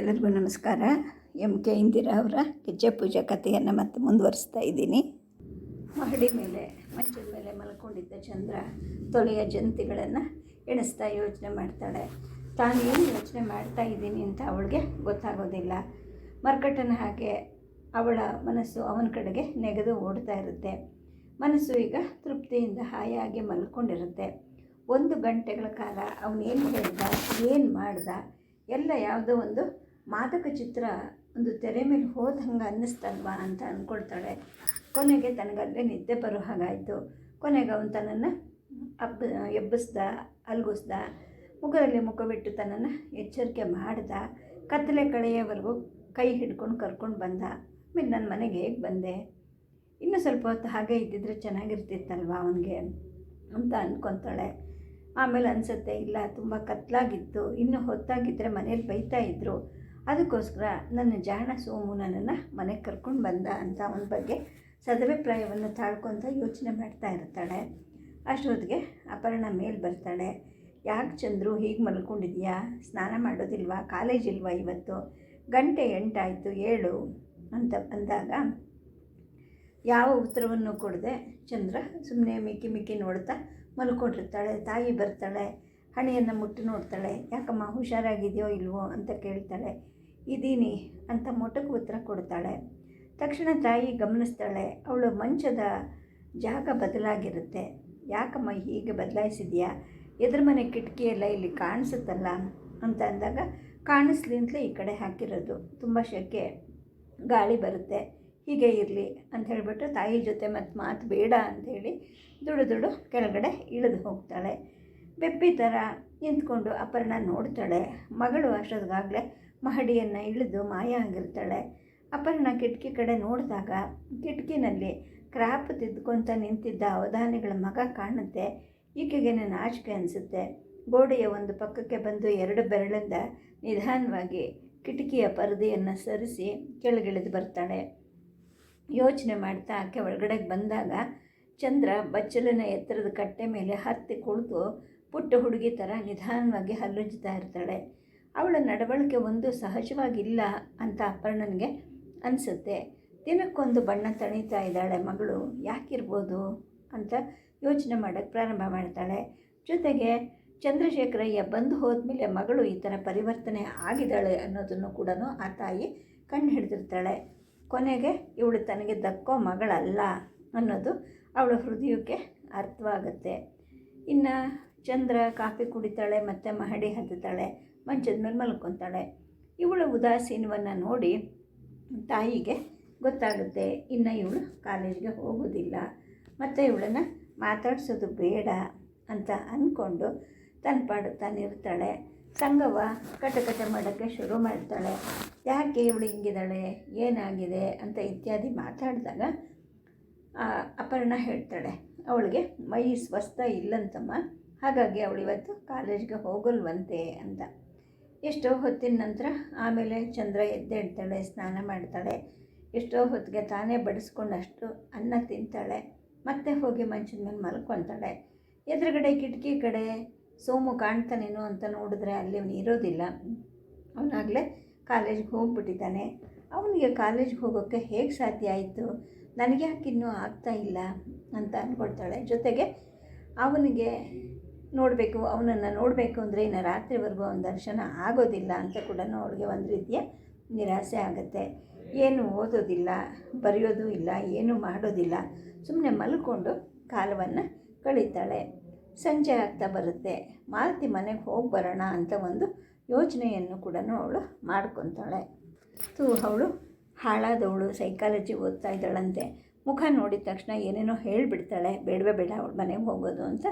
ಎಲ್ಲರಿಗೂ ನಮಸ್ಕಾರ. M K Indira ಅವರ ಗೆಜ್ಜೆ ಪೂಜಾ ಕಥೆಯನ್ನು ಮತ್ತೆ ಮುಂದುವರಿಸ್ತಾ ಇದ್ದೀನಿ. ಮಹಡಿ ಮೇಲೆ, ಮಂಚದ ಮೇಲೆ ಮಲ್ಕೊಂಡಿದ್ದ ಚಂದ್ರ ತೊಲೆಯ ಜಂತಿಗಳನ್ನು ಎಣಿಸ್ತಾ ಯೋಚನೆ ಮಾಡ್ತಾಳೆ. ತಾನು ಏನು ಯೋಚನೆ ಮಾಡ್ತಾ ಇದ್ದೀನಿ ಅಂತ ಅವಳಿಗೆ ಗೊತ್ತಾಗೋದಿಲ್ಲ. ಮರ್ಕಟನ ಹಾಗೆ ಅವಳ ಮನಸ್ಸು ಅವನ ಕಡೆಗೆ ನೆಗೆದು ಓಡ್ತಾ ಇರುತ್ತೆ. ಮನಸ್ಸು ಈಗ ತೃಪ್ತಿಯಿಂದ ಹಾಯಾಗಿ ಮಲ್ಕೊಂಡಿರುತ್ತೆ. ಒಂದು ಗಂಟೆಗಳ ಕಾಲ ಅವನೇನು ಹೇಳ್ದ, ಏನು ಮಾಡ್ದ, ಎಲ್ಲ ಯಾವುದೋ ಒಂದು ಮಾದಕ ಚಿತ್ರ ಒಂದು ತೆರೆ ಮೇಲೆ ಹೋದ ಹಂಗೆ ಅನ್ನಿಸ್ತಲ್ವಾ ಅಂತ ಅಂದ್ಕೊಳ್ತಾಳೆ ಕೊನೆಗೆ ತನಗಲ್ಲೇ ನಿದ್ದೆ ಬರೋ ಹಾಗಾಯಿತು. ಕೊನೆಗೆ ಅವನು ತನ್ನನ್ನು ಅಬ್ಬ, ಎಬ್ಬಿಸ್ದ, ಅಲ್ಗಿಸ್ದ, ಮುಖದಲ್ಲಿ ಮುಖ ಬಿಟ್ಟು ತನ್ನನ್ನು ಎಚ್ಚರಿಕೆ ಮಾಡ್ದ. ಕತ್ತಲೆ ಕಳೆಯವರೆಗೂ ಕೈ ಹಿಡ್ಕೊಂಡು ಕರ್ಕೊಂಡು ಬಂದ. ಆಮೇಲೆ ನನ್ನ ಮನೆಗೆ ಹೇಗೆ ಬಂದೆ? ಇನ್ನೂ ಸ್ವಲ್ಪ ಹೊತ್ತು ಹಾಗೆ ಇದ್ದಿದ್ರೆ ಚೆನ್ನಾಗಿರ್ತಿತ್ತಲ್ವ ಅವನಿಗೆ ಅಂತ ಅಂದ್ಕೊತಾಳೆ ಆಮೇಲೆ ಅನಿಸುತ್ತೆ, ಇಲ್ಲ, ತುಂಬ ಕತ್ಲಾಗಿತ್ತು. ಇನ್ನೂ ಹೊತ್ತಾಗಿದ್ದರೆ ಮನೇಲಿ ಬೈತಾ ಇದ್ದರು ಅದಕ್ಕೋಸ್ಕರ ನನ್ನ ಜಾಣ ಸೋಮು ನನ್ನನ್ನು ಮನೆಗೆ ಕರ್ಕೊಂಡು ಬಂದ ಅಂತ ಅವನ ಬಗ್ಗೆ ಸದಭಿಪ್ರಾಯವನ್ನು ತಾಳ್ಕೊತ ಯೋಚನೆ ಮಾಡ್ತಾ ಇರ್ತಾಳೆ. ಅಷ್ಟೊತ್ತಿಗೆ ಅಪರ್ಣ ಮೇಲೆ ಬರ್ತಾಳೆ. ಯಾಕೆ ಚಂದ್ರು, ಹೀಗೆ ಮಲ್ಕೊಂಡಿದ್ಯಾ? ಸ್ನಾನ ಮಾಡೋದಿಲ್ವಾ? ಕಾಲೇಜ್ ಇಲ್ವಾ ಇವತ್ತು? ಗಂಟೆ ಎಂಟಾಯಿತು, ಏಳು ಅಂತ ಬಂದಾಗ ಯಾವ ಉತ್ತರವನ್ನು ಕೊಡದೆ ಚಂದ್ರ ಸುಮ್ಮನೆ ಮಿಕ್ಕಿ ಮಿಕ್ಕಿ ನೋಡ್ತಾ ಮಲ್ಕೊಂಡಿರ್ತಾಳೆ. ತಾಯಿ ಬರ್ತಾಳೆ. ಹಣೆಯನ್ನು ಮುಟ್ಟಿ ನೋಡ್ತಾಳೆ. ಯಾಕಮ್ಮ, ಹುಷಾರಾಗಿದೆಯೋ ಇಲ್ವೋ ಅಂತ ಕೇಳ್ತಾಳೆ. ಇದ್ದೀನಿ ಅಂತ ಮೊಟಕು ಉತ್ತರ ಕೊಡ್ತಾಳೆ. ತಕ್ಷಣ ತಾಯಿ ಗಮನಿಸ್ತಾಳೆ, ಅವಳು ಮಂಚದ ಜಾಗ ಬದಲಾಗಿರುತ್ತೆ. ಯಾಕಮ್ಮ ಹೀಗೆ ಬದಲಾಯಿಸಿದ್ಯಾ? ಎದುರು ಮನೆ ಕಿಟಕಿಯೆಲ್ಲ ಇಲ್ಲಿ ಕಾಣಿಸುತ್ತಲ್ಲ ಅಂತ ಅಂದಾಗ ಕಾಣಿಸ್ಲಿ ಅಂತಲೇ ಈ ಕಡೆ ಹಾಕಿರೋದು. ತುಂಬ ಶೆಕೆ, ಗಾಳಿ ಬರುತ್ತೆ, ಹೀಗೆ ಇರಲಿ ಅಂತ ಹೇಳಿಬಿಟ್ಟು ತಾಯಿ ಜೊತೆ ಮತ್ತು ಮಾತು ಬೇಡ ಅಂಥೇಳಿ ದುಡು ದುಡು ಕೆಳಗಡೆ ಇಳಿದು ಹೋಗ್ತಾಳೆ. ಬೆಪ್ಪಿ ಥರ ನಿಂತ್ಕೊಂಡು ಅಪರ್ಣ ನೋಡ್ತಾಳೆ. ಮಗಳು ಅಷ್ಟೊತ್ತಿಗಾಗಲೇ ಮಹಡಿಯನ್ನು ಇಳಿದು ಮಾಯ ಆಗಿರ್ತಾಳೆ. ಅಪರ್ಣ ಕಿಟಕಿ ಕಡೆ ನೋಡಿದಾಗ ಕಿಟಕಿನಲ್ಲಿ ಕ್ರಾಪ್ ತಿದ್ದುಕೊಂತ ನಿಂತಿದ್ದ ಅವಧಾನಿಗಳ ಮಗ ಕಾಣುತ್ತೆ. ಈಕೆಗೆ ನಾಚಿಕೆ ಅನಿಸುತ್ತೆ. ಗೋಡೆಯ ಒಂದು ಪಕ್ಕಕ್ಕೆ ಬಂದು ಎರಡು ಬೆರಳಿಂದ ನಿಧಾನವಾಗಿ ಕಿಟಕಿಯ ಪರದೆಯನ್ನು ಸರಿಸಿ ಕೆಳಗಿಳಿದು ಬರ್ತಾಳೆ. ಯೋಚನೆ ಮಾಡ್ತಾ ಆಕೆ ಒಳಗಡೆಗೆ ಬಂದಾಗ ಚಂದ್ರ ಬಚ್ಚಲಿನ ಎತ್ತರದ ಕಟ್ಟೆ ಮೇಲೆ ಹತ್ತಿ ಕುಳಿತು ಪುಟ್ಟ ಹುಡುಗಿ ಥರ ನಿಧಾನವಾಗಿ ಹಲ್ಲುಜ್ತಾ ಇರ್ತಾಳೆ. ಅವಳ ನಡವಳಿಕೆ ಒಂದು ಸಹಜವಾಗಿಲ್ಲ ಅಂತ ಅಪರ್ಣನಿಗೆ ಅನಿಸುತ್ತೆ. ದಿನಕ್ಕೊಂದು ಬಣ್ಣ ತಣಿತಾ ಇದ್ದಾಳೆ, ಮಗಳು, ಯಾಕಿರ್ಬೋದು? ಅಂತ ಯೋಚನೆ ಮಾಡೋಕ್ಕೆ ಪ್ರಾರಂಭ ಮಾಡ್ತಾಳೆ. ಜೊತೆಗೆ ಚಂದ್ರಶೇಖರಯ್ಯ ಬಂದು ಹೋದ್ಮೇಲೆ ಮಗಳು ಈ ಥರ ಪರಿವರ್ತನೆ ಆಗಿದ್ದಾಳೆ ಅನ್ನೋದನ್ನು ಕೂಡ ಆ ತಾಯಿ ಕಣ್ಣು ಹಿಡಿದಿರ್ತಾಳೆ. ಕೊನೆಗೆ ಇವಳು ತನಗೆ ದಕ್ಕೋ ಮಗಳಲ್ಲ ಅನ್ನೋದು ಅವಳ ಹೃದಯಕ್ಕೆ ಅರ್ಥವಾಗುತ್ತೆ. ಇನ್ನು ಚಂದ್ರ ಕಾಫಿ ಕುಡಿತಾಳೆ, ಮತ್ತು ಮಹಡಿ ಹತ್ತುತ್ತಾಳೆ. ಮಂಚದ ಮೇಲೆ ಮಲ್ಕೊತಾಳೆ. ಇವಳು ಉದಾಸೀನವನ್ನು ನೋಡಿ ತಾಯಿಗೆ ಗೊತ್ತಾಗುತ್ತೆ, ಇನ್ನು ಇವಳು ಕಾಲೇಜ್ಗೆ ಹೋಗೋದಿಲ್ಲ, ಮತ್ತು ಇವಳನ್ನು ಮಾತಾಡಿಸೋದು ಬೇಡ ಅಂತ ಅಂದ್ಕೊಂಡು ತನ್ನ ಪಾಡು ತಾನಿರ್ತಾಳೆ ಸಂಗವ್ವ ಕಟಕಟ ಮಾಡೋಕ್ಕೆ ಶುರು ಮಾಡ್ತಾಳೆ. ಯಾಕೆ ಇವಳು ಹಿಂಗಿದ್ದಾಳೆ, ಏನಾಗಿದೆ ಅಂತ ಇತ್ಯಾದಿ ಮಾತಾಡಿದಾಗ ಅಪರ್ಣ ಹೇಳ್ತಾಳೆ, ಅವಳಿಗೆ ಮೈ ಸ್ವಸ್ಥ ಇಲ್ಲಂತಮ್ಮ, ಹಾಗಾಗಿ ಅವಳು ಇವತ್ತು ಕಾಲೇಜ್ಗೆ ಹೋಗಲ್ವಂತೆ ಅಂತ. ಎಷ್ಟೋ ಹೊತ್ತಿನ ನಂತರ ಆಮೇಲೆ ಚಂದ್ರ ಎದ್ದೇಳ್ತಾಳೆ ಸ್ನಾನ ಮಾಡ್ತಾಳೆ. ಎಷ್ಟೋ ಹೊತ್ತಿಗೆ ತಾನೇ ಬಡಿಸ್ಕೊಂಡಷ್ಟು ಅನ್ನ ತಿಂತಾಳೆ. ಮತ್ತೆ ಹೋಗಿ ಮಂಚದ ಮೇಲೆ ಮಲ್ಕೊತಾಳೆ ಎದುರುಗಡೆ ಕಿಟಕಿ ಕಡೆ ಸೋಮು ಕಾಣ್ತಾನೇನು ಅಂತ ನೋಡಿದ್ರೆ ಅಲ್ಲಿ ಅವನು ಇರೋದಿಲ್ಲ. ಅವನಾಗಲೇ ಕಾಲೇಜ್ಗೆ ಹೋಗ್ಬಿಟ್ಟಿದ್ದಾನೆ. ಅವನಿಗೆ ಕಾಲೇಜ್ಗೆ ಹೋಗೋಕ್ಕೆ ಹೇಗೆ ಸಾಧ್ಯ ಆಯಿತು? ನನಗೆ ಯಾಕೆ ಇನ್ನೂ ಆಗ್ತಾ ಇಲ್ಲ ಅಂತ ಅಂದ್ಕೊಳ್ತಾಳೆ ಜೊತೆಗೆ ಅವನಿಗೆ ನೋಡಬೇಕು, ಅವನನ್ನು ನೋಡಬೇಕು ಅಂದರೆ ಇನ್ನು ರಾತ್ರಿವರೆಗೂ ಅವನ ದರ್ಶನ ಆಗೋದಿಲ್ಲ ಅಂತ ಕೂಡ ಅವಳಿಗೆ ಒಂದು ರೀತಿಯ ನಿರಾಸೆ ಆಗುತ್ತೆ. ಏನು ಓದೋದಿಲ್ಲ, ಬರೆಯೋದು ಇಲ್ಲ, ಏನೂ ಮಾಡೋದಿಲ್ಲ. ಸುಮ್ಮನೆ ಮಲ್ಕೊಂಡು ಕಾಲವನ್ನು ಕಳೀತಾಳೆ. ಸಂಜೆ ಆಗ್ತಾ ಬರುತ್ತೆ. ಮಾಲತಿ ಮನೆಗೆ ಹೋಗಿ ಬರೋಣ ಅಂತ ಒಂದು ಯೋಚನೆಯನ್ನು ಕೂಡ ಅವಳು ಮಾಡ್ಕೊತಾಳೆ. ತು, ಅವಳು ಹಾಳಾದವಳು ಸೈಕಾಲಜಿ ಓದ್ತಾ ಇದ್ದಾಳಂತೆ. ಮುಖ ನೋಡಿದ ತಕ್ಷಣ ಏನೇನೋ ಹೇಳಿಬಿಡ್ತಾಳೆ. ಬೇಡವೇ ಬೇಡ, ಅವಳು ಮನೆಗೆ ಹೋಗೋದು ಅಂತ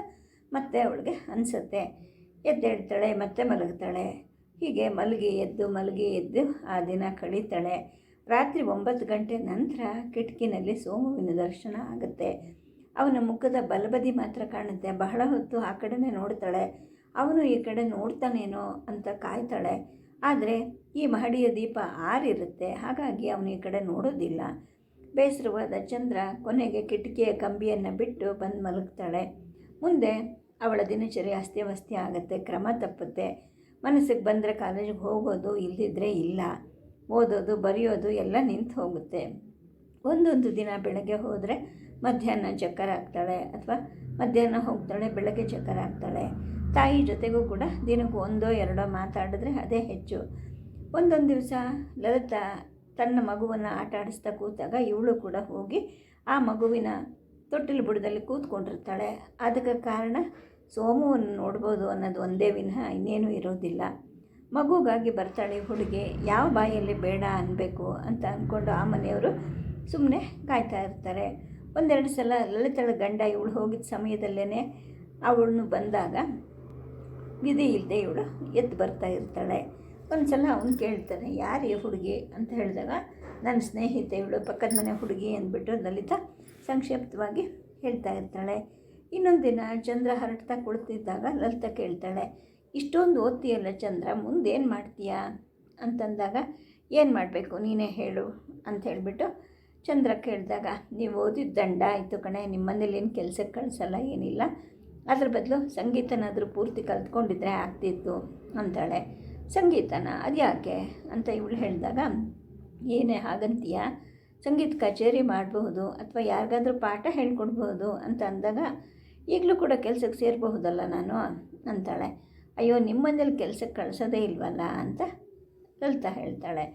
ಮತ್ತೆ ಅವಳಿಗೆ ಅನಿಸುತ್ತೆ. ಎದ್ದೇಳ್ತಾಳೆ, ಮತ್ತೆ ಮಲಗ್ತಾಳೆ. ಹೀಗೆ ಮಲಗಿ ಎದ್ದು ಮಲಗಿ ಎದ್ದು ಆ ದಿನ ಕಳೀತಾಳೆ. ರಾತ್ರಿ ಒಂಬತ್ತು ಗಂಟೆ ನಂತರ ಕಿಟಕಿನಲ್ಲಿ ಸೋಮುವಿನ ದರ್ಶನ ಆಗುತ್ತೆ. ಅವನ ಮುಖದ ಬಲಬದಿ ಮಾತ್ರ ಕಾಣುತ್ತೆ. ಬಹಳ ಹೊತ್ತು ಆ ಕಡೆನೇ ನೋಡ್ತಾಳೆ. ಅವನು ಈ ಕಡೆ ನೋಡ್ತಾನೇನೋ ಅಂತ ಕಾಯ್ತಾಳೆ. ಆದರೆ ಈ ಮಹಡಿಯ ದೀಪ ಆರಿರುತ್ತೆ. ಹಾಗಾಗಿ ಅವನು ಈ ಕಡೆ ನೋಡೋದಿಲ್ಲ. ಬೇಸರವಾದ ಚಂದ್ರ ಕೊನೆಗೆ ಕಿಟಕಿಯ ಕಂಬಿಯನ್ನು ಬಿಟ್ಟು ಬಂದು ಮಲಗ್ತಾಳೆ. ಮುಂದೆ ಅವಳ ದಿನಚರಿ ಅಸ್ತ್ಯವಸ್ತ್ಯ ಆಗುತ್ತೆ, ಕ್ರಮ ತಪ್ಪುತ್ತೆ. ಮನಸ್ಸಿಗೆ ಬಂದರೆ ಕಾಲೇಜಿಗೆ ಹೋಗೋದು ಇಲ್ಲದಿದ್ದರೆ ಇಲ್ಲ. ಓದೋದು, ಬರೆಯೋದು ಎಲ್ಲ ನಿಂತು ಹೋಗುತ್ತೆ. ಒಂದೊಂದು ದಿನ ಬೆಳಗ್ಗೆ ಹೋದರೆ ಮಧ್ಯಾಹ್ನ ಚಕ್ಕರ ಆಗ್ತಾಳೆ ಅಥವಾ ಮಧ್ಯಾಹ್ನ ಹೋಗ್ತಾಳೆ, ಬೆಳಗ್ಗೆ ಚಕ್ಕರ ಆಗ್ತಾಳೆ ತಾಯಿ ಜೊತೆಗೂ ಕೂಡ ದಿನಕ್ಕೆ ಒಂದೋ ಎರಡೋ ಮಾತಾಡಿದ್ರೆ ಅದೇ ಹೆಚ್ಚು. ಒಂದೊಂದು ದಿವಸ ಲಲಿತಾ ತನ್ನ ಮಗುವನ್ನು ಆಟ ಆಡಿಸ್ತಾ ಕೂತಾಗ ಇವಳು ಕೂಡ ಹೋಗಿ ಆ ಮಗುವಿನ ತೊಟ್ಟಿಲು ಬುಡದಲ್ಲಿ ಕೂತ್ಕೊಂಡಿರ್ತಾಳೆ. ಅದಕ್ಕೆ ಕಾರಣ ಸೋಮುವನ್ನು ನೋಡ್ಬೋದು ಅನ್ನೋದು ಒಂದೇ ವಿನಃ ಇನ್ನೇನೂ ಇರೋದಿಲ್ಲ. ಮಗುಗಾಗಿ ಬರ್ತಾಳೆ ಹುಡುಗಿ, ಯಾವ ಬಾಯಲ್ಲಿ ಬೇಡ ಅನ್ನಬೇಕು ಅಂತ ಅಂದ್ಕೊಂಡು ಆ ಮನೆಯವರು ಸುಮ್ಮನೆ ಕಾಯ್ತಾ ಇರ್ತಾರೆ. ಒಂದೆರಡು ಸಲ ಲಲಿತಳ ಗಂಡ ಇವಳು ಹೋಗಿದ್ದ ಸಮಯದಲ್ಲೇ ಅವಳನ್ನು ಬಂದಾಗ ವಿಧಿ ಇಲ್ಲದೆ ಇವಳು ಎದ್ದು ಬರ್ತಾ ಇರ್ತಾಳೆ. ಒಂದು ಸಲ ಅವನು ಕೇಳ್ತಾನೆ, ಯಾರು ಈ ಹುಡುಗಿ ಅಂತ ಹೇಳಿದಾಗ, ನನ್ನ ಸ್ನೇಹಿತೆ ಇವಳು ಪಕ್ಕದ ಮನೆ ಹುಡುಗಿ ಅಂದ್ಬಿಟ್ಟು ಲಲಿತ ಸಂಕ್ಷಿಪ್ತವಾಗಿ ಹೇಳ್ತಾ ಇರ್ತಾಳೆ. ಇನ್ನೊಂದು ದಿನ ಚಂದ್ರ ಹರಡ್ತಾ ಕುಳಿತಿದ್ದಾಗ ಲಲಿತ ಕೇಳ್ತಾಳೆ, ಇಷ್ಟೊಂದು ಓದ್ತೀಯಲ್ಲ ಚಂದ್ರ ಮುಂದೇನು ಮಾಡ್ತೀಯಾ? ಅಂತಂದಾಗ, ಏನು ಮಾಡಬೇಕು ನೀನೇ ಹೇಳು, ಅಂತ ಹೇಳಿಬಿಟ್ಟು ಚಂದ್ರ ಕೇಳಿದಾಗ, ನೀವು ಓದಿದ ದಂಡ ಆಯಿತು ಕಣೆ ನಿಮ್ಮ ಮನೇಲಿ ಏನು ಕೆಲಸಕ್ಕೆ ಕಳಿಸಲ್ಲ, ಏನಿಲ್ಲ. ಅದ್ರ ಬದಲು ಸಂಗೀತನಾದರೂ ಪೂರ್ತಿ ಕಲ್ತ್ಕೊಂಡಿದ್ರೆ ಆಗ್ತಿತ್ತು, ಅಂತಾಳೆ. ಸಂಗೀತನ? ಅದು ಯಾಕೆ ಅಂತ ಇವಳು ಹೇಳಿದಾಗ, ಏನೇ ಹಾಗಂತೀಯ? ಸಂಗೀತ ಕಚೇರಿ ಮಾಡಬಹುದು ಅಥವಾ ಯಾರಿಗಾದ್ರೂ ಪಾಠ ಹೇಳ್ಕೊಡ್ಬೋದು ಅಂತ ಅಂದಾಗ ಈಗಲೂ ಕೂಡ ಕೆಲಸಕ್ಕೆ ಸೇರಬಹುದಲ್ಲ ನಾನು? ಅಂತಾಳೆ. ಅಯ್ಯೋ ನಿಮ್ಮನೇಲಿ ಕೆಲಸಕ್ಕೆ ಕಳಿಸೋದೇ ಇಲ್ವಲ್ಲ ಅಂತ ಲಲಿತಾ ಹೇಳ್ತಾಳೆ.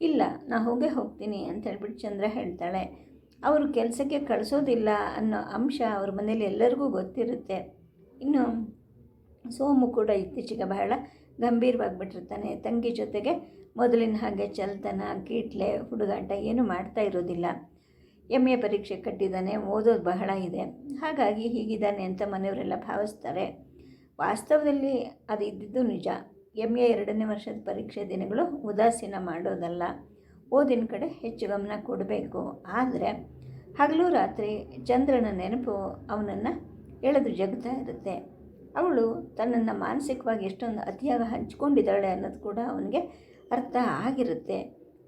ಇಲ್ಲ, ನಾ ಹೋಗೇ ಹೋಗ್ತೀನಿ ಅಂತ ಹೇಳ್ಬಿಟ್ಟು ಚಂದ್ರ ಹೇಳ್ತಾಳೆ. ಅವರು ಕೆಲಸಕ್ಕೆ ಕಳಿಸೋದಿಲ್ಲ ಅನ್ನೋ ಅಂಶ ಅವ್ರ ಮನೇಲಿ ಎಲ್ಲರಿಗೂ ಗೊತ್ತಿರುತ್ತೆ. ಇನ್ನು ಸೋಮು ಕೂಡ ಇತ್ತೀಚೆಗೆ ಬಹಳ ಗಂಭೀರವಾಗಿಬಿಟ್ಟಿರ್ತಾನೆ ತಂಗಿ ಜೊತೆಗೆ ಮೊದಲಿನ ಹಾಗೆ ಚಲ್ತನ, ಕೀಟ್ಲೆ, ಹುಡುಗಾಟ ಏನೂ ಮಾಡ್ತಾ ಇರೋದಿಲ್ಲ. ಎಂ ಎ ಪರೀಕ್ಷೆ ಕಟ್ಟಿದ್ದಾನೆ, ಓದೋದು ಬಹಳ ಇದೆ. ಹಾಗಾಗಿ ಹೀಗಿದ್ದಾನೆ ಅಂತ ಮನೆಯವರೆಲ್ಲ ಭಾವಿಸ್ತಾರೆ. ವಾಸ್ತವದಲ್ಲಿ ಅದು ಇದ್ದಿದ್ದು ನಿಜ. ಎಂ ಎ ಎರಡನೇ ವರ್ಷದ ಪರೀಕ್ಷೆ ದಿನಗಳು ಉದಾಸೀನ ಮಾಡೋದಲ್ಲ. ಓದಿನ ಕಡೆ ಹೆಚ್ಚು ಗಮನ ಕೊಡಬೇಕು. ಆದರೆ ಹಗಲು ರಾತ್ರಿ ಚಂದ್ರನ ನೆನಪು ಅವನನ್ನು ಎಳೆದು ಜಗ್ತಾ ಇರುತ್ತೆ. ಅವಳು ತನ್ನನ್ನು ಮಾನಸಿಕವಾಗಿ ಎಷ್ಟೊಂದು ಅತಿಯಾಗಿ ಹಂಚ್ಕೊಂಡಿದ್ದಾಳೆ ಅನ್ನೋದು ಕೂಡ ಅವನಿಗೆ ಅರ್ಥ ಆಗಿರುತ್ತೆ.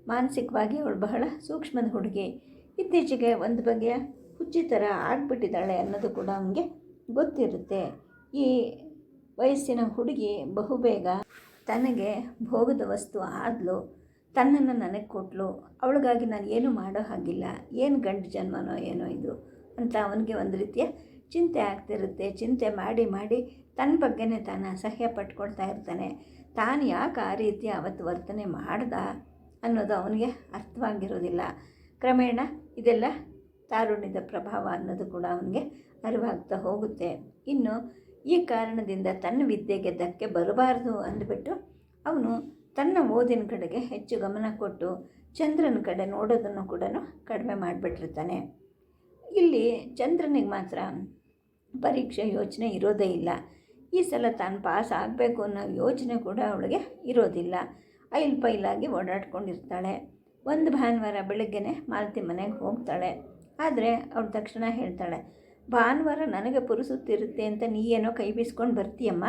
ಮಾನಸಿಕವಾಗಿ ಅವಳು ಬಹಳ ಸೂಕ್ಷ್ಮದ ಹುಡುಗಿ. ಇತ್ತೀಚೆಗೆ ಒಂದು ಬಗೆಯ ಹುಚ್ಚಿ ಥರ ಆಗ್ಬಿಟ್ಟಿದ್ದಾಳೆ ಅನ್ನೋದು ಕೂಡ ಅವನಿಗೆ ಗೊತ್ತಿರುತ್ತೆ. ಈ ವಯಸ್ಸಿನ ಹುಡುಗಿ ಬಹುಬೇಗ ತನಗೆ ಭೋಗದ ವಸ್ತು ಆದಲು, ತನ್ನನ್ನು ನನಗೆ ಕೊಟ್ಟಲು ಅವಳಿಗಾಗಿ ನಾನು ಏನು ಮಾಡೋ ಹಾಗಿಲ್ಲ, ಏನು ಗಂಡು ಜನ್ಮನೋ ಏನೋ ಇದು ಅಂತ ಅವನಿಗೆ ಒಂದು ರೀತಿಯ ಚಿಂತೆ ಆಗ್ತಿರುತ್ತೆ. ಚಿಂತೆ ಮಾಡಿ ಮಾಡಿ ತನ್ನ ಬಗ್ಗೆನೇ ತಾನು ಅಸಹ್ಯ ಪಟ್ಕೊಳ್ತಾ ಇರ್ತಾನೆ. ತಾನು ಯಾಕೆ ಆ ರೀತಿ ಅವತ್ತು ವರ್ತನೆ ಮಾಡ್ದ ಅನ್ನೋದು ಅವನಿಗೆ ಅರ್ಥವಾಗಿರೋದಿಲ್ಲ. ಕ್ರಮೇಣ ಇದೆಲ್ಲ ತಾರುಣ್ಯದ ಪ್ರಭಾವ ಅನ್ನೋದು ಕೂಡ ಅವನಿಗೆ ಅರಿವಾಗ್ತಾ ಹೋಗುತ್ತೆ. ಇನ್ನು ಈ ಕಾರಣದಿಂದ ತನ್ನ ವಿದ್ಯೆಗೆ ಧಕ್ಕೆ ಬರಬಾರ್ದು ಅಂದ್ಬಿಟ್ಟು ಅವನು ತನ್ನ ಓದಿನ ಕಡೆಗೆ ಹೆಚ್ಚು ಗಮನ ಕೊಟ್ಟು ಚಂದ್ರನ ಕಡೆ ನೋಡೋದನ್ನು ಕೂಡ ಕಡಿಮೆ ಮಾಡಿಬಿಟ್ಟಿರ್ತಾನೆ. ಇಲ್ಲಿ ಚಂದ್ರನಿಗೆ ಮಾತ್ರ ಪರೀಕ್ಷೆ ಯೋಚನೆ ಇರೋದೇ ಇಲ್ಲ. ಈ ಸಲ ತಾನು ಪಾಸ್ ಆಗಬೇಕು ಅನ್ನೋ ಯೋಚನೆ ಕೂಡ ಅವಳಿಗೆ ಇರೋದಿಲ್ಲ. ಐಲ್ ಪೈಲಾಗಿ ಓಡಾಡ್ಕೊಂಡಿರ್ತಾಳೆ. ಒಂದು ಭಾನುವಾರ ಬೆಳಗ್ಗೆನೆ ಮಾಲತಿ ಮನೆಗೆ ಹೋಗ್ತಾಳೆ. ಆದರೆ ಅವಳು ತಕ್ಷಣ ಹೇಳ್ತಾಳೆ, ಭಾನುವಾರ ನನಗೆ ಪುರುಸುತ್ತಿರುತ್ತೆ ಅಂತ ನೀ ಏನೋ ಕೈ ಬೀಸ್ಕೊಂಡು ಬರ್ತೀಯಮ್ಮ.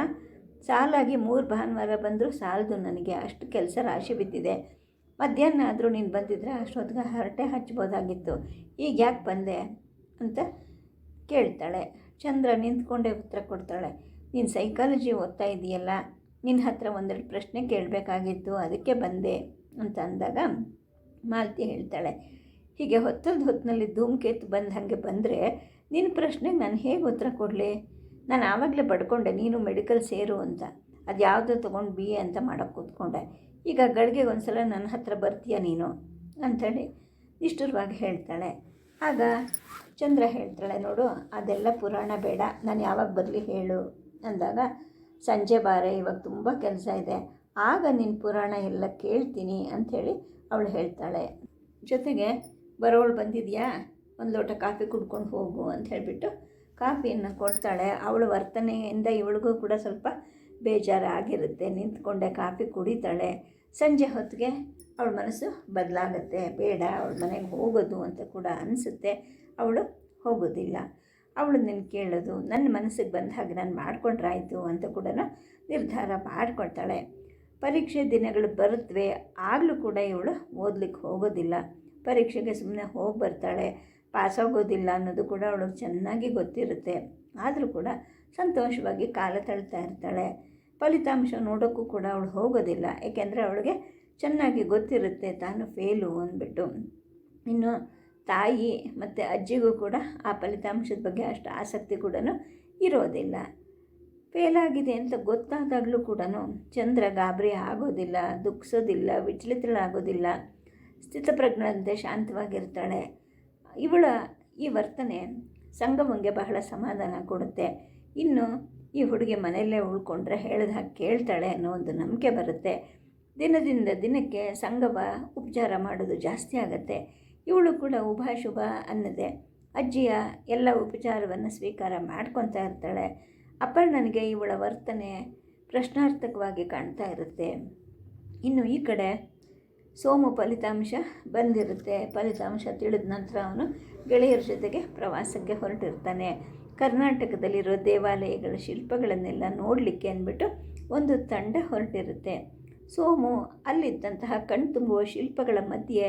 ಸಾಲಾಗಿ ಮೂರು ಭಾನುವಾರ ಬಂದರೂ ಸಾಲದು ನನಗೆ. ಅಷ್ಟು ಕೆಲಸ ರಾಶಿ ಬಿದ್ದಿದೆ. ಮಧ್ಯಾಹ್ನ ಆದರೂ ನೀನು ಬಂದಿದ್ರೆ ಅಷ್ಟೊತ್ತಿಗೆ ಹರಟೆ ಹಚ್ಬೋದಾಗಿತ್ತು. ಈಗ ಯಾಕೆ ಬಂದೆ? ಅಂತ ಕೇಳ್ತಾಳೆ. ಚಂದ್ರ ನಿಂತ್ಕೊಂಡೇ ಉತ್ತರ ಕೊಡ್ತಾಳೆ, ನೀನು ಸೈಕಾಲಜಿ ಓದ್ತಾ ಇದೆಯಲ್ಲ. ನಿನ್ನ ಹತ್ರ ಒಂದೆರಡು ಪ್ರಶ್ನೆ ಕೇಳಬೇಕಾಗಿತ್ತು. ಅದಕ್ಕೆ ಬಂದೆ. ಅಂತ ಅಂದಾಗ ಮಾಲತಿ ಹೇಳ್ತಾಳೆ, ಹೀಗೆ ಹೊತ್ತದ ಹೊತ್ತಿನಲ್ಲಿ ಧೂಮಕೇತು ಬಂದ ಹಾಗೆ ಬಂದರೆ ನಿನ್ನ ಪ್ರಶ್ನೆಗೆ ನಾನು ಹೇಗೆ ಉತ್ತರ ಕೊಡಲಿ? ನಾನು ಆವಾಗಲೇ ಪಡ್ಕೊಂಡೆ ನೀನು ಮೆಡಿಕಲ್ ಸೇರು ಅಂತ. ಅದು ಯಾವುದೋ ತೊಗೊಂಡು ಬಿ ಎ ಅಂತ ಮಾಡೋಕ್ಕೆ ಕೂತ್ಕೊಂಡೆ. ಈಗ ಗಳಿಗೆ ಒಂದು ಸಲ ನನ್ನ ಹತ್ರ ಬರ್ತೀಯ ನೀನು? ಅಂಥೇಳಿ ನಿಷ್ಠುರವಾಗಿ ಹೇಳ್ತಾಳೆ. ಆಗ ಚಂದ್ರ ಹೇಳ್ತಾಳೆ, ನೋಡು, ಅದೆಲ್ಲ ಪುರಾಣ ಬೇಡ. ನಾನು ಯಾವಾಗ ಬರಲಿ ಹೇಳು. ಅಂದಾಗ, ಸಂಜೆ ಬಾರೆ, ಇವಾಗ ತುಂಬ ಕೆಲಸ ಇದೆ. ಆಗ ನಿನ್ನ ಪುರಾಣ ಎಲ್ಲ ಕೇಳ್ತೀನಿ ಅಂಥೇಳಿ ಅವಳು ಹೇಳ್ತಾಳೆ, ಜೊತೆಗೆ ಬರೋಳು ಬಂದಿದೆಯಾ? ಒಂದು ಲೋಟ ಕಾಫಿ ಕುಡ್ಕೊಂಡು ಹೋಗು, ಅಂತ ಹೇಳಿಬಿಟ್ಟು ಕಾಫಿಯನ್ನು ಕೊಡ್ತಾಳೆ. ಅವಳ ವರ್ತನೆಯಿಂದ ಇವಳಿಗೂ ಕೂಡ ಸ್ವಲ್ಪ ಬೇಜಾರಾಗಿರುತ್ತೆ. ನಿಂತ್ಕೊಂಡೆ ಕಾಫಿ ಕುಡಿತಾಳೆ. ಸಂಜೆ ಹೊತ್ತಿಗೆ ಅವಳ ಮನಸ್ಸು ಬದಲಾಗುತ್ತೆ. ಬೇಡ, ಅವಳ ಮನೆಗೆ ಹೋಗೋದು ಅಂತ ಕೂಡ ಅನಿಸುತ್ತೆ. ಅವಳು ಹೋಗೋದಿಲ್ಲ. ಅವಳು ನಿನ್ನ ಕೇಳೋದು, ನನ್ನ ಮನಸ್ಸಿಗೆ ಬಂದ ಹಾಗೆ ನಾನು ಮಾಡ್ಕೊಂಡ್ರಾಯಿತು ಅಂತ ಕೂಡ ನಿರ್ಧಾರ ಮಾಡ್ಕೊಳ್ತಾಳೆ. ಪರೀಕ್ಷೆ ದಿನಗಳು ಬರುತ್ತವೆ ಆಗಲೂ ಕೂಡ ಇವಳು ಓದ್ಲಿಕ್ಕೆ ಹೋಗೋದಿಲ್ಲ. ಪರೀಕ್ಷೆಗೆ ಸುಮ್ಮನೆ ಹೋಗಿ ಬರ್ತಾಳೆ ಪಾಸಾಗೋದಿಲ್ಲ ಅನ್ನೋದು ಕೂಡ ಅವಳಿಗೆ ಚೆನ್ನಾಗಿ ಗೊತ್ತಿರುತ್ತೆ. ಆದರೂ ಕೂಡ ಸಂತೋಷವಾಗಿ ಕಾಲ ತಳ್ತಾ ಇರ್ತಾಳೆ. ಫಲಿತಾಂಶ ನೋಡೋಕ್ಕೂ ಕೂಡ ಅವಳು ಹೋಗೋದಿಲ್ಲ, ಏಕೆಂದರೆ ಅವಳಿಗೆ ಚೆನ್ನಾಗಿ ಗೊತ್ತಿರುತ್ತೆ, ತಾನು ಫೇಲು ಅಂದ್ಬಿಟ್ಟು. ಇನ್ನು ತಾಯಿ ಮತ್ತು ಅಜ್ಜಿಗೂ ಕೂಡ ಆ ಫಲಿತಾಂಶದ ಬಗ್ಗೆ ಅಷ್ಟು ಆಸಕ್ತಿ ಕೂಡ ಇರೋದಿಲ್ಲ. ಫೇಲಾಗಿದೆ ಅಂತ ಗೊತ್ತಾದಾಗಲೂ ಕೂಡ ಚಂದ್ರ ಗಾಬರಿ ಆಗೋದಿಲ್ಲ, ದುಃಖಿಸೋದಿಲ್ಲ, ವಿಚಲಿತಳಾಗೋದಿಲ್ಲ. ಸ್ಥಿತಪ್ರಜ್ಞಂತೆ ಶಾಂತವಾಗಿರ್ತಾಳೆ. ಇವಳ ಈ ವರ್ತನೆ ಸಂಗಮಂಗೆ ಬಹಳ ಸಮಾಧಾನ ಕೊಡುತ್ತೆ. ಇನ್ನು ಈ ಹುಡುಗಿ ಮನೆಯಲ್ಲೇ ಉಳ್ಕೊಂಡ್ರೆ ಹೇಳಿದ ಹಾಗೆ ಕೇಳ್ತಾಳೆ ಅನ್ನೋ ಒಂದು ನಂಬಿಕೆ ಬರುತ್ತೆ. ದಿನದಿಂದ ದಿನಕ್ಕೆ ಸಂಗವ ಉಪಚಾರ ಮಾಡೋದು ಜಾಸ್ತಿ ಆಗುತ್ತೆ. ಇವಳು ಕೂಡ ಉಭಾಶುಭ ಅನ್ನದೆ. ಅಜ್ಜಿಯ ಎಲ್ಲ ಉಪಚಾರವನ್ನು ಸ್ವೀಕಾರ ಮಾಡ್ಕೊತಾ ಇರ್ತಾಳೆ. ಅಪರ್ಣನಿಗೆ ಇವಳ ವರ್ತನೆ ಪ್ರಶ್ನಾರ್ಥಕವಾಗಿ ಕಾಣ್ತಾ ಇರುತ್ತೆ. ಇನ್ನು ಈ ಕಡೆ ಸೋಮು ಫಲಿತಾಂಶ ಬಂದಿರುತ್ತೆ. ಫಲಿತಾಂಶ ತಿಳಿದ ನಂತರ ಅವನು ಗೆಳೆಯರ ಜೊತೆಗೆ ಪ್ರವಾಸಕ್ಕೆ ಹೊರಟಿರ್ತಾನೆ. ಕರ್ನಾಟಕದಲ್ಲಿರೋ ದೇವಾಲಯಗಳ ಶಿಲ್ಪಗಳನ್ನೆಲ್ಲ ನೋಡಲಿಕ್ಕೆ ಅಂದ್ಬಿಟ್ಟು ಒಂದು ತಂಡ ಹೊರಟಿರುತ್ತೆ. ಸೋಮು ಅಲ್ಲಿದ್ದಂತಹ ಕಣ್ತುಂಬುವ ಶಿಲ್ಪಗಳ ಮಧ್ಯೆ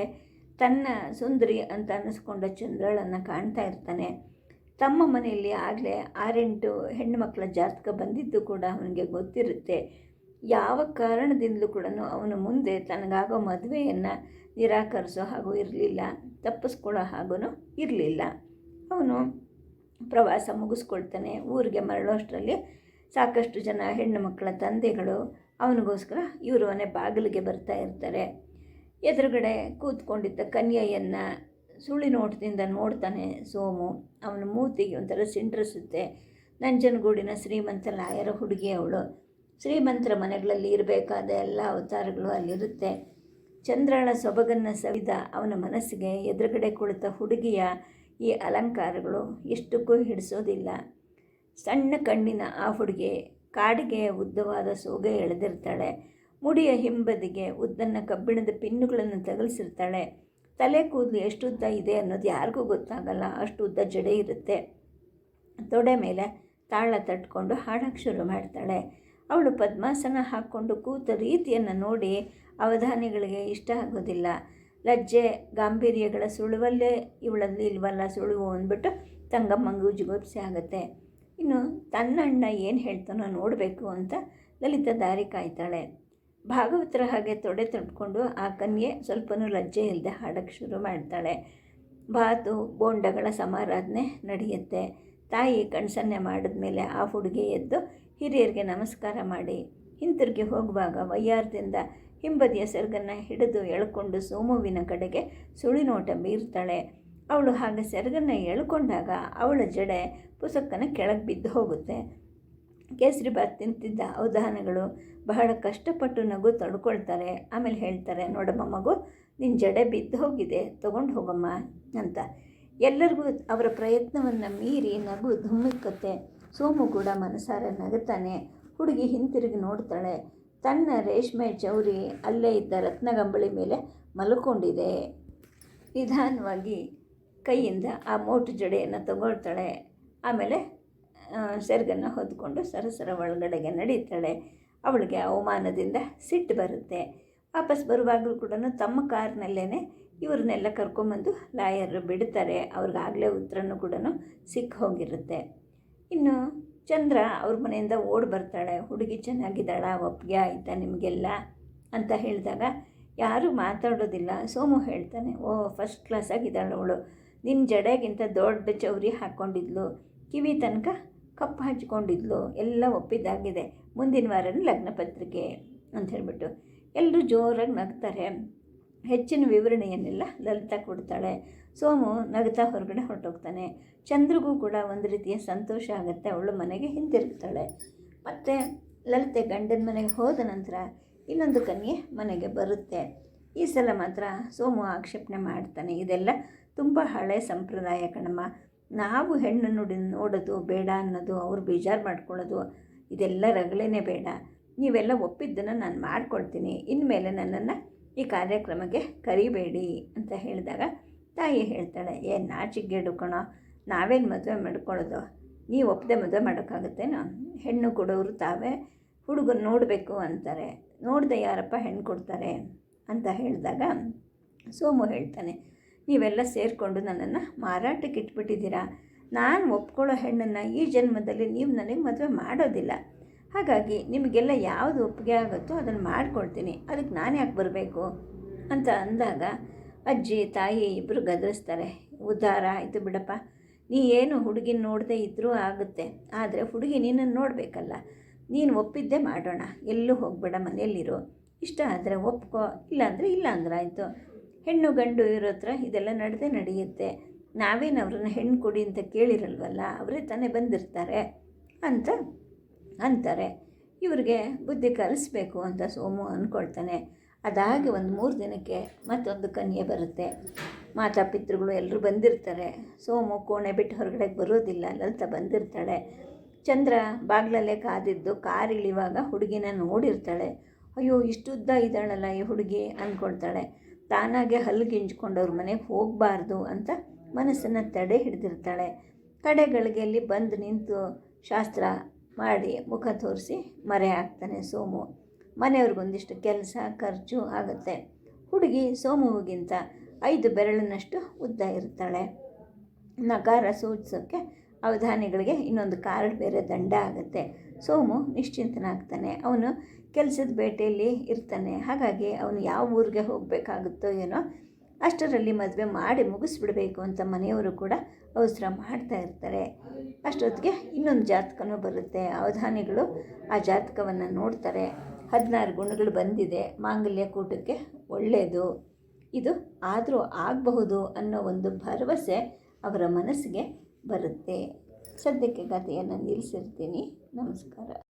ತನ್ನ ಸುಂದರಿ ಅಂತ ಅನ್ನಿಸ್ಕೊಂಡ ಚಂದ್ರಳನ್ನು ಕಾಣ್ತಾ ಇರ್ತಾನೆ. ತಮ್ಮ ಮನೆಯಲ್ಲಿ ಆಗಲೇ ಆರೆಂಟು ಹೆಣ್ಣು ಮಕ್ಕಳ ಜಾತಕ ಬಂದಿದ್ದು ಕೂಡ ಅವನಿಗೆ ಗೊತ್ತಿರುತ್ತೆ. ಯಾವ ಕಾರಣದಿಂದಲೂ ಕೂಡ ಅವನು ಮುಂದೆ ತನಗಾಗೋ ಮದುವೆಯನ್ನು ನಿರಾಕರಿಸೋ ಹಾಗೂ ಇರಲಿಲ್ಲ, ತಪ್ಪಿಸ್ಕೊಳ್ಳೋ ಹಾಗೂ ಇರಲಿಲ್ಲ. ಅವನು ಪ್ರವಾಸ ಮುಗಿಸ್ಕೊಳ್ತಾನೆ, ಊರಿಗೆ ಮರಳೋಷ್ಟರಲ್ಲಿ ಸಾಕಷ್ಟು ಜನ ಹೆಣ್ಣು ಮಕ್ಕಳ ತಂದೆಗಳು ಅವನಿಗೋಸ್ಕರ ಇವರು ಮನೆ ಬಾಗಿಲಿಗೆ ಬರ್ತಾ ಇರ್ತಾರೆ. ಎದುರುಗಡೆ ಕೂತ್ಕೊಂಡಿದ್ದ ಕನ್ಯೆಯನ್ನು ಸುಳಿ ನೋಟದಿಂದ ನೋಡ್ತಾನೆ ಸೋಮು. ಅವನ ಮೂತಿಗೆ ಒಂಥರ ಸಿಂಡ್ರಿಸುತ್ತೆ ನಂಜನಗೂಡಿನ ಶ್ರೀಮಂತ ಲಾಯರ ಹುಡುಗಿ ಅವಳು. ಶ್ರೀಮಂತರ ಮನೆಗಳಲ್ಲಿ ಇರಬೇಕಾದ ಎಲ್ಲ ಅವತಾರಗಳು ಅಲ್ಲಿರುತ್ತೆ. ಚಂದ್ರನ ಸೊಬಗನ್ನು ಸವಿದ ಅವನ ಮನಸ್ಸಿಗೆ ಎದುರುಗಡೆ ಕುಳಿತ ಹುಡುಗಿಯ ಈ ಅಲಂಕಾರಗಳು ಎಷ್ಟಕ್ಕೂ ಹಿಡಿಸೋದಿಲ್ಲ. ಸಣ್ಣ ಕಣ್ಣಿನ ಆ ಹುಡುಗಿ ಕಾಡಿಗೆ ಉದ್ದವಾದ ಸೋಗೆ ಎಳೆದಿರ್ತಾಳೆ. ಮುಡಿಯ ಹಿಂಬದಿಗೆ ಉದ್ದನ್ನು ಕಬ್ಬಿಣದ ಪಿನ್ನುಗಳನ್ನು ತಗಲಿಸಿರ್ತಾಳೆ. ತಲೆ ಕೂದಲು ಎಷ್ಟು ಉದ್ದ ಇದೆ ಅನ್ನೋದು ಯಾರಿಗೂ ಗೊತ್ತಾಗಲ್ಲ ಅಷ್ಟು ಉದ್ದ ಜಡೆ ಇರುತ್ತೆ. ತೊಡೆ ಮೇಲೆ ತಾಳ ತಟ್ಕೊಂಡು ಹಾಡಕ್ಕೆ ಶುರು ಮಾಡ್ತಾಳೆ. ಅವಳು ಪದ್ಮಾಸನ ಹಾಕ್ಕೊಂಡು ಕೂತ ರೀತಿಯನ್ನು ನೋಡಿ ಅವಧಾನಿಗಳಿಗೆ ಇಷ್ಟ ಆಗೋದಿಲ್ಲ. ಲಜ್ಜೆ, ಗಾಂಭೀರ್ಯಗಳ ಸುಳುವಲ್ಲೇ ಇವಳಲ್ಲಿ ಇಲ್ವಲ್ಲ ಸುಳುವು ಅಂದ್ಬಿಟ್ಟು ತಂಗಮ್ಮಂಗೂ ಜುಗುಪ್ಸೆ ಆಗುತ್ತೆ. ಇನ್ನು ತನ್ನಣ್ಣ ಏನು ಹೇಳ್ತಾನೋ ನೋಡಬೇಕು ಅಂತ ಲಲಿತ ದಾರಿ ಕಾಯ್ತಾಳೆ. ಭಾಗವತರ ಹಾಗೆ ತೊಡೆ ತೊಟ್ಕೊಂಡು ಆ ಕನ್ಯೆ ಸ್ವಲ್ಪನೂ ಲಜ್ಜೆ ಇಲ್ಲದೆ ಹಾಡೋಕ್ಕೆ ಶುರು ಮಾಡ್ತಾಳೆ. ಬಾತು ಬೋಂಡಗಳ ಸಮಾರಾಧನೆ ನಡೆಯುತ್ತೆ. ತಾಯಿ ಕಣ್ಸನ್ನೆ ಮಾಡಿದ್ಮೇಲೆ ಆ ಹುಡುಗಿ ಎದ್ದು ಹಿರಿಯರಿಗೆ ನಮಸ್ಕಾರ ಮಾಡಿ. ಹಿಂತಿರುಗಿ ಹೋಗುವಾಗ ವಯ್ಯಾರದಿಂದ ಹಿಂಬದಿಯ ಸೆರಗನ್ನು ಹಿಡಿದು ಎಳ್ಕೊಂಡು ಸೋಮುವಿನ ಕಡೆಗೆ ಸುಳಿನೋಟ ಬೀರ್ತಾಳೆ. ಅವಳು ಹಾಗೆ ಸೆರಗನ್ನು ಎಳ್ಕೊಂಡಾಗ ಅವಳ ಜಡೆ ಪುಸಕ್ಕನ ಕೆಳಗೆ ಬಿದ್ದು ಹೋಗುತ್ತೆ. ಕೇಸರಿ ಬಾತ್ ತಿಂತಿದ್ದ ಅವಧಾನಗಳು ಬಹಳ ಕಷ್ಟಪಟ್ಟು ನಗು ತಡ್ಕೊಳ್ತಾರೆ. ಆಮೇಲೆ ಹೇಳ್ತಾರೆ, ನೋಡಮ್ಮ ಮಗು ನಿನ್ನ ಜಡೆ ಬಿದ್ದು ಹೋಗಿದೆ, ತೊಗೊಂಡು ಹೋಗಮ್ಮ ಅಂತ. ಎಲ್ಲರಿಗೂ ಅವರ ಪ್ರಯತ್ನವನ್ನು ಮೀರಿ ನಗು ಧುಮ್ಮಿಕ್ಕತ್ತೆ. ಸೋಮು ಕೂಡ ಮನಸಾರ ನಗುತ್ತಾನೆ. ಹುಡುಗಿ ಹಿಂತಿರುಗಿ ನೋಡ್ತಾಳೆ. ತನ್ನ ರೇಷ್ಮೆ ಚೌರಿ ಅಲ್ಲೇ ಇದ್ದ ರತ್ನಗಂಬಳಿ ಮೇಲೆ ಮಲ್ಕೊಂಡಿದೆ. ನಿಧಾನವಾಗಿ ಕೈಯಿಂದ ಆ ಮೋಟು ಜಡೆಯನ್ನು ತಗೊಳ್ತಾಳೆ. ಆಮೇಲೆ ಸೆರ್ಗನ್ನು ಹೊದ್ಕೊಂಡು ಸರಸರ ಒಳಗಡೆಗೆ ನಡೀತಾಳೆ. ಅವಳಿಗೆ ಅವಮಾನದಿಂದ ಸಿಟ್ಟು ಬರುತ್ತೆ. ವಾಪಸ್ ಬರುವಾಗಲೂ ಕೂಡ ತಮ್ಮ ಕಾರ್ನಲ್ಲೇ ಇವ್ರನ್ನೆಲ್ಲ ಕರ್ಕೊಂಬಂದು ಲಾಯರ್ ಬಿಡ್ತಾರೆ. ಅವ್ರಿಗಾಗಲೇ ಉತ್ತರನೂ ಕೂಡ ಸಿಕ್ಕಿ ಹೋಗಿರುತ್ತೆ. ಇನ್ನು ಚಂದ್ರ ಅವ್ರ ಮನೆಯಿಂದ ಓಡಿ ಬರ್ತಾಳೆ. ಹುಡುಗಿ ಚೆನ್ನಾಗಿದ್ದಾಳ? ಒಪ್ಪಿಗೆ ಆಯಿತಾ ನಿಮಗೆಲ್ಲ? ಅಂತ ಹೇಳಿದಾಗ, ಯಾರೂ ಮಾತಾಡೋದಿಲ್ಲ. ಸೋಮು ಹೇಳ್ತಾನೆ, ಓ ಫಸ್ಟ್ ಕ್ಲಾಸ್ ಆಗಿದ್ದಾಳೆ ಅವಳು. ನಿನ್ನ ಜಡೆಗಿಂತ ದೊಡ್ಡ ಚೌರಿ ಹಾಕ್ಕೊಂಡಿದ್ಲು ಕಿವಿ ತನಕ ಕಪ್ಪು ಹಂಚಿಕೊಂಡಿದ್ಲು, ಎಲ್ಲ ಒಪ್ಪಿದ್ದಾಗಿದೆ. ಮುಂದಿನ ವಾರನೇ ಲಗ್ನ ಪತ್ರಿಕೆ ಅಂತ ಹೇಳಿಬಿಟ್ಟು ಎಲ್ಲರೂ ಜೋರಾಗಿ ನಗ್ತಾರೆ. ಹೆಚ್ಚಿನ ವಿವರಣೆಯನ್ನೆಲ್ಲ ಲಲಿತಾ ಕೊಡ್ತಾಳೆ. ಸೋಮು ನಗ್ತಾ ಹೊರಗಡೆ ಹೊರಟೋಗ್ತಾನೆ. ಚಂದ್ರಿಗೂ ಕೂಡ ಒಂದು ರೀತಿಯ ಸಂತೋಷ ಆಗುತ್ತೆ, ಅವಳು ಮನೆಗೆ ಹಿಂತಿರುಗ್ತಾಳೆ ಮತ್ತು ಲಲಿತೆ ಗಂಡನ ಮನೆಗೆ ಹೋದ ನಂತರ ಇನ್ನೊಂದು ಕನ್ಯೆ ಮನೆಗೆ ಬರುತ್ತೆ. ಈ ಸಲ ಮಾತ್ರ ಸೋಮು ಆಕ್ಷೇಪಣೆ ಮಾಡ್ತಾನೆ. ಇದೆಲ್ಲ ತುಂಬ ಹಳೆ ಸಂಪ್ರದಾಯ ಕಣಮ್ಮ. ನಾವು ಹೆಣ್ಣು ನುಡಿ ನೋಡೋದು ಬೇಡ ಅನ್ನೋದು, ಅವ್ರು ಬೇಜಾರು ಮಾಡ್ಕೊಳ್ಳೋದು, ಇದೆಲ್ಲ ರಗಳೆನೇ ಬೇಡ. ನೀವೆಲ್ಲ ಒಪ್ಪಿದ್ದನ್ನು ನಾನು ಮಾಡ್ಕೊಳ್ತೀನಿ. ಇನ್ಮೇಲೆ ನನ್ನನ್ನು ಈ ಕಾರ್ಯಕ್ರಮಕ್ಕೆ ಕರಿಬೇಡಿ ಅಂತ ಹೇಳಿದಾಗ ತಾಯಿ ಹೇಳ್ತಾಳೆ, ಏ ನಾಚಿಗೆಡು ಕಣೋ, ನಾವೇನು ಮದುವೆ ಮಾಡ್ಕೊಳ್ಳೋದು? ನೀವು ಒಪ್ಪದೆ ಮದುವೆ ಮಾಡೋಕ್ಕಾಗತ್ತೇನೋ? ಹೆಣ್ಣು ಕೊಡೋರು ತಾವೇ ಹುಡುಗರು ನೋಡಬೇಕು ಅಂತಾರೆ. ನೋಡಿದೆ ಯಾರಪ್ಪ ಹೆಣ್ಣು ಕೊಡ್ತಾರೆ? ಅಂತ ಹೇಳಿದಾಗ ಸೋಮು ಹೇಳ್ತಾನೆ ನೀವೆಲ್ಲ ಸೇರಿಕೊಂಡು ನನ್ನನ್ನು ಮಾರಾಟಕ್ಕೆ ಇಟ್ಬಿಟ್ಟಿದ್ದೀರಾ? ನಾನು ಒಪ್ಕೊಳ್ಳೋ ಹೆಣ್ಣನ್ನು ಈ ಜನ್ಮದಲ್ಲಿ ನೀವು ನನಗೆ ಮದುವೆ ಮಾಡೋದಿಲ್ಲ. ಹಾಗಾಗಿ ನಿಮಗೆಲ್ಲ ಯಾವುದು ಒಪ್ಪಿಗೆ ಆಗುತ್ತೋ ಅದನ್ನು ಮಾಡ್ಕೊಳ್ತೀನಿ. ಅದಕ್ಕೆ ನಾನು ಯಾಕೆ ಬರಬೇಕು? ಅಂತ ಅಂದಾಗ ಅಜ್ಜಿ, ತಾಯಿ ಇಬ್ಬರು ಗದರಿಸ್ತಾರೆ. ಉದ್ಧಾರ ಆಯಿತು ಬಿಡಪ್ಪ. ನೀ ಏನು ಹುಡುಗಿನ ನೋಡದೆ ಇದ್ದರೂ ಆಗುತ್ತೆ. ಆದರೆ ಹುಡುಗಿ ನಿನ್ನನ್ನು ನೋಡಬೇಕಲ್ಲ. ನೀನು ಒಪ್ಪಿದ್ದೇ ಮಾಡೋಣ. ಎಲ್ಲೂ ಹೋಗಬೇಡ ಮನೆಯಲ್ಲಿರು. ಇಷ್ಟ ಆದರೆ ಒಪ್ಕೋ. ಇಲ್ಲಾಂದರೆ ಇಲ್ಲ ಅಂದ್ರೆ ಆಯಿತು ಹೆಣ್ಣು ಗಂಡು ಇರೋ ಹತ್ರ ಇದೆಲ್ಲ ನಡೆದೇ ನಡೆಯುತ್ತೆ. ನಾವೇನು ಅವ್ರನ್ನ ಹೆಣ್ಣು ಕೊಡಿ ಅಂತ ಕೇಳಿರಲ್ವಲ್ಲ, ಅವರೇ ತಾನೇ ಬಂದಿರ್ತಾರೆ ಅಂತ ಅಂತಾರೆ. ಇವ್ರಿಗೆ ಬುದ್ಧಿ ಕಲಿಸ್ಬೇಕು ಅಂತ ಸೋಮು ಅಂದ್ಕೊಳ್ತಾನೆ ಅದಾಗಿ ಒಂದು ಮೂರು ದಿನಕ್ಕೆ ಮತ್ತೊಂದು ಕನ್ಯೆ ಬರುತ್ತೆ. ಮಾತಾಪಿತೃಗಳು ಎಲ್ಲರೂ ಬಂದಿರ್ತಾರೆ. ಸೋಮು ಕೋಣೆ ಬಿಟ್ಟು ಹೊರಗಡೆ ಬರೋದಿಲ್ಲ, ಲಲಿತ ಬಂದಿರ್ತಾಳೆ. ಚಂದ್ರ ಬಾಗ್ಲಲ್ಲೇ ಕಾದಿದ್ದು ಕಾರ್ ಇಳಿವಾಗ ಹುಡುಗಿನ ನೋಡಿರ್ತಾಳೆ. ಅಯ್ಯೋ, ಇಷ್ಟುದ್ದ ಇದ್ದಾಳಲ್ಲ ಈ ಹುಡುಗಿ ಅಂದ್ಕೊಳ್ತಾಳೆ ತಾನಾಗೆ ಹಲ್ಗಿಂಜ್ಕೊಂಡು ಅವ್ರ ಮನೆಗೆ ಹೋಗಬಾರ್ದು ಅಂತ ಮನಸ್ಸನ್ನು ತಡೆ ಹಿಡಿದಿರ್ತಾಳೆ. ಕಡೆಗಳಿಗೆಲ್ಲಿ ಬಂದು ನಿಂತು ಶಾಸ್ತ್ರ ಮಾಡಿ ಮುಖ ತೋರಿಸಿ ಮರೆ ಹಾಕ್ತಾನೆ ಸೋಮು. ಮನೆಯವ್ರಿಗೊಂದಿಷ್ಟು ಕೆಲಸ, ಖರ್ಚು ಆಗುತ್ತೆ. ಹುಡುಗಿ ಸೋಮುವಿಗಿಂತ ಐದು ಬೆರಳಿನಷ್ಟು ಉದ್ದ ಇರ್ತಾಳೆ. ನಕಾರ ಸೂಚಿಸೋಕ್ಕೆ ಅವಧಾನಿಗಳಿಗೆ ಇನ್ನೊಂದು ಕಾರ್ಡ್ ಬೇರೆ ದಂಡ ಆಗುತ್ತೆ. ಸೋಮು ನಿಶ್ಚಿಂತನಾಗ್ತಾನೆ. ಅವನು ಕೆಲಸದ ಬೇಟೆಯಲ್ಲಿ ಇರ್ತಾನೆ. ಹಾಗಾಗಿ ಅವನು ಯಾವ ಊರಿಗೆ ಹೋಗಬೇಕಾಗುತ್ತೋ ಏನೋ ಅಷ್ಟರಲ್ಲಿ ಮದುವೆ ಮಾಡಿ ಮುಗಿಸ್ಬಿಡಬೇಕು ಅಂತ ಮನೆಯವರು ಕೂಡ ಅವಸರ ಮಾಡ್ತಾ ಇರ್ತಾರೆ. ಅಷ್ಟೊತ್ತಿಗೆ ಇನ್ನೊಂದು ಜಾತಕನೂ ಬರುತ್ತೆ. ಅವಧಾನಿಗಳು ಆ ಜಾತಕವನ್ನು ನೋಡ್ತಾರೆ. ಹದಿನಾರು ಗುಣಗಳು ಬಂದಿದೆ. ಮಾಂಗಲ್ಯ ಕೂಟಕ್ಕೆ ಒಳ್ಳೆಯದು ಇದು ಆದರೂ ಆಗಬಹುದು ಅನ್ನೋ ಒಂದು ಭರವಸೆ ಅವರ ಮನಸ್ಸಿಗೆ ಬರುತ್ತೆ. ಸದ್ಯಕ್ಕೆ ಕಥೆಯನ್ನು ನಿಲ್ಲಿಸಿರ್ತೀನಿ. ನಮಸ್ಕಾರ.